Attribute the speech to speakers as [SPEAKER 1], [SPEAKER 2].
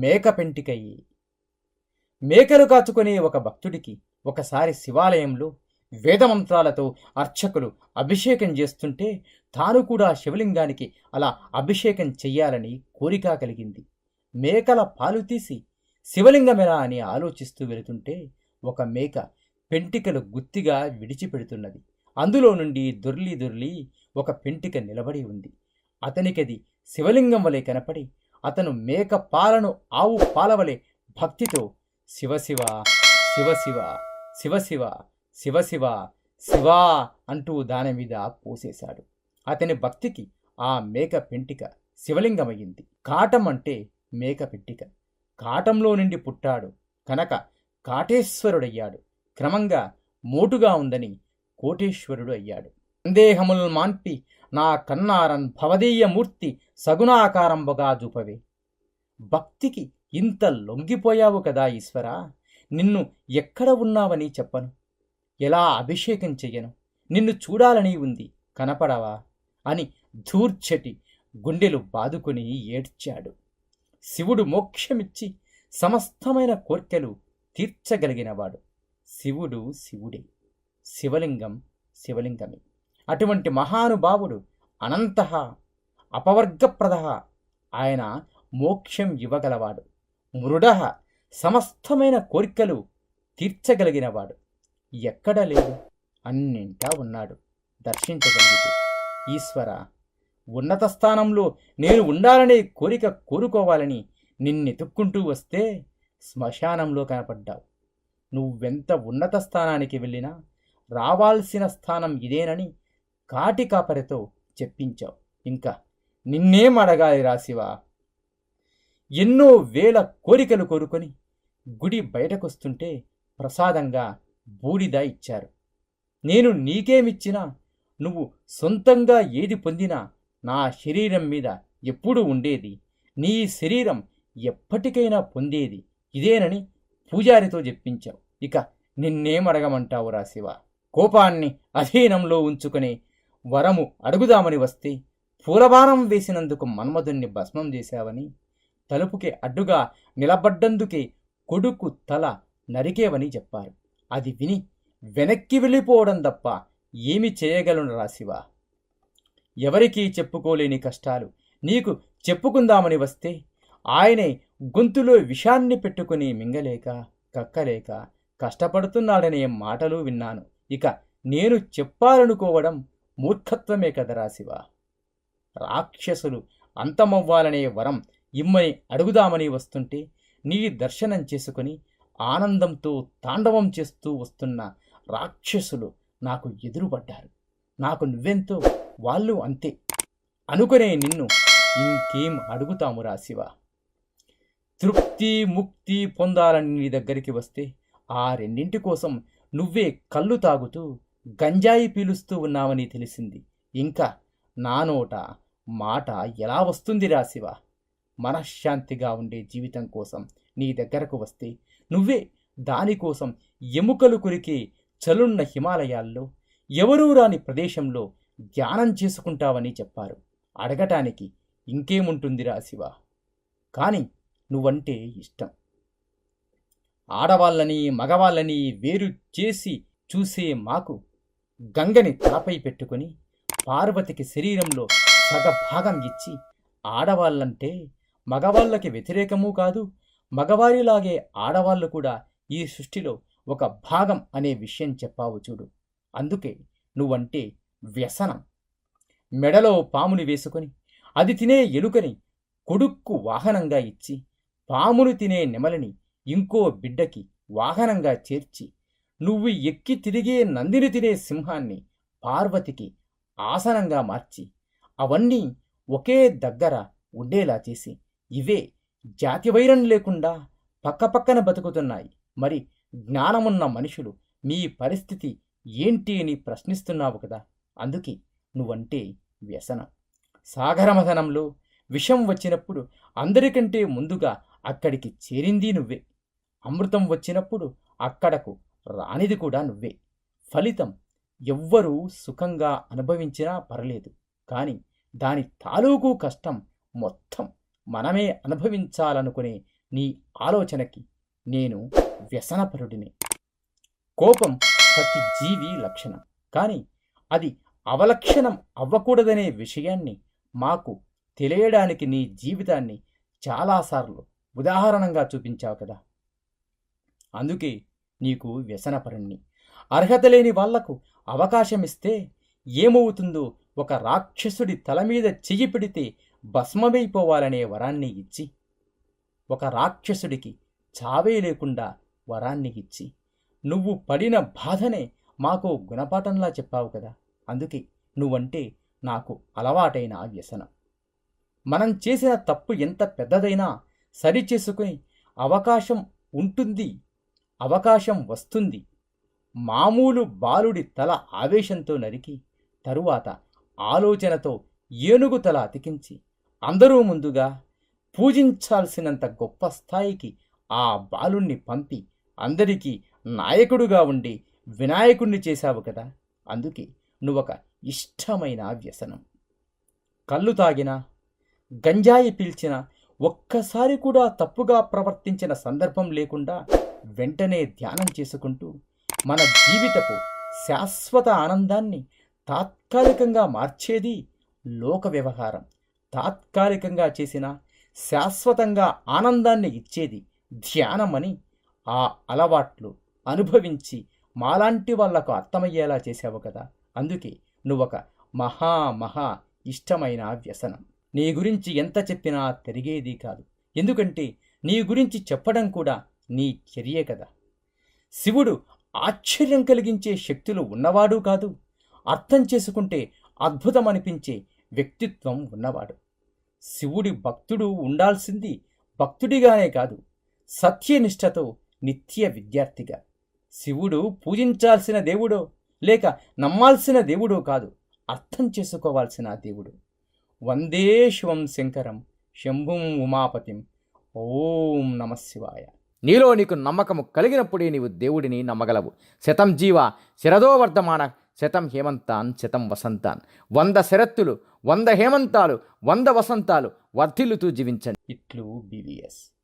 [SPEAKER 1] మేక పెంటికయ్యి. మేకలు కాచుకునే ఒక భక్తుడికి ఒకసారి శివాలయంలో వేదమంత్రాలతో అర్చకులు అభిషేకం చేస్తుంటే తాను కూడా శివలింగానికి అలా అభిషేకం చెయ్యాలని కోరిక కలిగింది. మేకల పాలు తీసి శివలింగమేనా అని ఆలోచిస్తూ వెళుతుంటే ఒక మేక పెంటికలు గుత్తిగా విడిచిపెడుతున్నది. అందులో నుండి దొర్లి దొర్లి ఒక పెంటిక నిలబడి ఉంది. అతనికది శివలింగం వలె కనపడి అతను మేక పాలను ఆవు పాలవలే భక్తితో శివశివ శివశివ శివశివ శివశివ శివా అంటూ దాని మీద పోసేశాడు. అతని భక్తికి ఆ మేక పెంటిక శివలింగమయ్యింది. కాటం అంటే మేక పెట్టిక కాటంలో నుండి పుట్టాడు. కనుక కాటేశ్వరుడయ్యాడు. క్రమంగా మోటుగా ఉందని కోటేశ్వరుడు అయ్యాడు. సందేహములను మాన్పి నా కన్నారన్ భవదీయమూర్తి సగుణాకారంబగా చూపవే భక్తికి ఇంత లొంగిపోయావు కదా ఈశ్వరా? నిన్ను ఎక్కడ ఉన్నావని చెప్పను. ఎలా అభిషేకం చెయ్యను? నిన్ను చూడాలని ఉంది కనపడవా? అని ధూర్చటి గుండెలు బాదుకుని ఏడ్చాడు. శివుడు మోక్షమిచ్చి సమస్తమైన కోర్కెలు తీర్చగలిగినవాడు. శివుడు శివుడే. శివలింగం శివలింగమే. అటువంటి మహానుభావుడు అనంత అపవర్గప్రద ఆయన మోక్షం ఇవ్వగలవాడు. మృడ సమస్తమైన కోరికలు తీర్చగలిగినవాడు. ఎక్కడ లేదు అన్నింటా ఉన్నాడు. దర్శించగలిగితే. ఈశ్వర ఉన్నత స్థానంలో నేను ఉండాలనే కోరిక కోరుకోవాలని నిన్నెతుక్కుంటూ వస్తే శ్మశానంలో కనపడ్డావు. నువ్వెంత ఉన్నత స్థానానికి వెళ్ళినా రావాల్సిన స్థానం ఇదేనని కాటి కాపరితో చెప్పించావు. ఇంకా నిన్నేం అడగాలి రాశివా ఎన్నో వేల కోరికలు కోరుకొని గుడి బయటకొస్తుంటే ప్రసాదంగా బూడిద ఇచ్చారు. నేను నీకేమిచ్చినా నువ్వు సొంతంగా ఏది పొందినా నా శరీరం మీద ఎప్పుడూ ఉండేది. నీ శరీరం ఎప్పటికైనా పొందేది. ఇదేనని పూజారితో చెప్పించావు. ఇక నిన్నేం అడగమంటావు రాశివ కోపాన్ని అధీనంలో ఉంచుకుని వరము అడుగుదామని వస్తే పూలభారం వేసినందుకు మన్మధుణ్ణి భస్మం చేశావని తలుపుకి అడ్డుగా నిలబడ్డందుకే కొడుకు తల నరికేవని చెప్పారు. అది విని వెనక్కి వెళ్ళిపోవడం తప్ప ఏమి చేయగలను రాశివా? ఎవరికీ చెప్పుకోలేని కష్టాలు నీకు చెప్పుకుందామని వస్తే ఆయనే గొంతులో విషాన్ని పెట్టుకుని మింగలేక కక్కలేక కష్టపడుతున్నాడనే మాటలు విన్నాను. ఇక నేను చెప్పాలనుకోవడం మూర్ఖత్వమే కదరా శివ రాక్షసులు అంతమవ్వాలనే వరం ఇమ్మని అడుగుదామని వస్తుంటే నీ దర్శనం చేసుకుని ఆనందంతో తాండవం చేస్తూ వస్తున్న రాక్షసులు నాకు ఎదురుపడ్డారు. నాకు నువ్వెంతో వాళ్ళు అంతే. అనుకునే నిన్ను ఇంకేం అడుగుతామురా శివ తృప్తి ముక్తి పొందాలని నీ దగ్గరికి వస్తే ఆ రెండింటి కోసం నువ్వే కళ్ళు తాగుతూ గంజాయి పీలుస్తూ ఉన్నావని తెలిసింది. ఇంకా నా నోట మాట ఎలా వస్తుంది రాశివ మనశ్శాంతిగా ఉండే జీవితం కోసం నీ దగ్గరకు వస్తే నువ్వే దానికోసం ఎముకలు కొరికే చలున్న హిమాలయాల్లో ఎవరూ రాని ప్రదేశంలో ధ్యానం చేసుకుంటావని చెప్పారు. అడగటానికి ఇంకేముంటుందిరా శివ? కానీ నువ్వంటే ఇష్టం. ఆడవాళ్ళని మగవాళ్ళని వేరు చేసి చూసే మాకు గంగని తలపై పెట్టుకొని పార్వతికి శరీరంలో సగభాగం ఇచ్చి ఆడవాళ్ళంటే మగవాళ్ళకి వ్యతిరేకమూ కాదు మగవారిలాగే ఆడవాళ్ళు కూడా ఈ సృష్టిలో ఒక భాగం అనే విషయం చెప్పావు చూడు. అందుకే నువ్వంటే వ్యసనం. మెడలో పాముని వేసుకొని అది తినే ఎలుకని కొడుక్కు వాహనంగా ఇచ్చి పామును తినే నెమలిని ఇంకో బిడ్డకి వాహనంగా చేర్చి నువ్వు ఎక్కి తిరిగే నందిని తినే సింహాన్ని పార్వతికి ఆసనంగా మార్చి అవన్నీ ఒకే దగ్గర ఉండేలా చేసి ఇవే జాతివైరం లేకుండా పక్కపక్కన బతుకుతున్నాయి. మరి జ్ఞానమున్న మనుషులు మీ పరిస్థితి ఏంటి అని ప్రశ్నిస్తున్నావు కదా అందుకే నువ్వంటే వ్యసనం. సాగరమథనంలో విషం వచ్చినప్పుడు అందరికంటే ముందుగా అక్కడికి చేరింది నువ్వే. అమృతం వచ్చినప్పుడు అక్కడకు రానిది కూడా నువ్వే. ఫలితం ఎవ్వరూ సుఖంగా అనుభవించినా పర్లేదు. కానీ దాని తాలూకు కష్టం మొత్తం మనమే అనుభవించాలనుకునే నీ ఆలోచనకి నేను వ్యసనపరుడిని. కోపం ప్రతి జీవి లక్షణం. కానీ అది అవలక్షణం అవ్వకూడదనే విషయాన్ని మాకు తెలియడానికి నీ జీవితాన్ని చాలాసార్లు ఉదాహరణంగా చూపించావు కదా. అందుకే నీకు వ్యసనపరుణ్ణి. అర్హత లేని వాళ్ళకు అవకాశమిస్తే ఏమవుతుందో ఒక రాక్షసుడి తల మీద చెయ్యి పెడితే భస్మమైపోవాలనే వరాన్ని ఇచ్చి ఒక రాక్షసుడికి చావే లేకుండా వరాన్ని ఇచ్చి నువ్వు పడిన బాధనే మాకు గుణపాఠంలా చెప్పావు కదా. అందుకే నువ్వంటే నాకు అలవాటైన వ్యసనం. మనం చేసిన తప్పు ఎంత పెద్దదైనా సరిచేసుకుని అవకాశం ఉంటుంది అవకాశం వస్తుంది. మామూలు బాలుడి తల ఆవేశంతో నరికి తరువాత ఆలోచనతో ఏనుగు తల అతికించి అందరూ ముందుగా పూజించాల్సినంత గొప్ప స్థాయికి ఆ బాలుణ్ణి పంపి అందరికీ నాయకుడుగా ఉండి వినాయకుణ్ణి చేశావు కదా అందుకే నువ్వొక ఇష్టమైన వ్యసనం. కళ్ళు తాగినా గంజాయి పీల్చినా ఒక్కసారి కూడా తప్పుగా ప్రవర్తించిన సందర్భం లేకుండా వెంటనే ధ్యానం చేసుకుంటూ మన జీవితపు శాశ్వత ఆనందాన్ని తాత్కాలికంగా మార్చేది లోక వ్యవహారం. తాత్కాలికంగా చేసిన శాశ్వతంగా ఆనందాన్ని ఇచ్చేది ధ్యానమని ఆ అలవాట్లు అనుభవించి మాలాంటి వాళ్ళకు అర్థమయ్యేలా చేసావు కదా. అందుకే నువ్వొక మహా మహా ఇష్టమైన వ్యసనం. నీ గురించి ఎంత చెప్పినా తిరిగేది కాదు. ఎందుకంటే నీ గురించి చెప్పడం కూడా నీ చర్యే కదా. శివుడు ఆశ్చర్యం కలిగించే శక్తులు ఉన్నవాడు కాదు. అర్థం చేసుకుంటే అద్భుతం అనిపించే వ్యక్తిత్వం ఉన్నవాడు. శివుడి భక్తుడు ఉండాల్సింది భక్తుడిగానే కాదు సత్యనిష్టతో నిత్య విద్యార్థిగా. శివుడు పూజించాల్సిన దేవుడో లేక నమ్మాల్సిన దేవుడో కాదు అర్థం చేసుకోవాల్సిన దేవుడు. వందే శివం శంకరం శంభుం ఉమాపతిం. ఓం నమ శివాయ.
[SPEAKER 2] నీలో నీకు నమ్మకము కలిగినప్పుడే నీవు దేవుడిని నమ్మగలవు. శతం జీవ శరదో వర్ధమాన శతం హేమంతాన్ శతం వసంతాన్. వంద శరత్తులు వంద హేమంతాలు వంద వసంతాలు వర్ధిల్లుతూ జీవించండి.
[SPEAKER 1] ఇట్లు బీవీఎస్.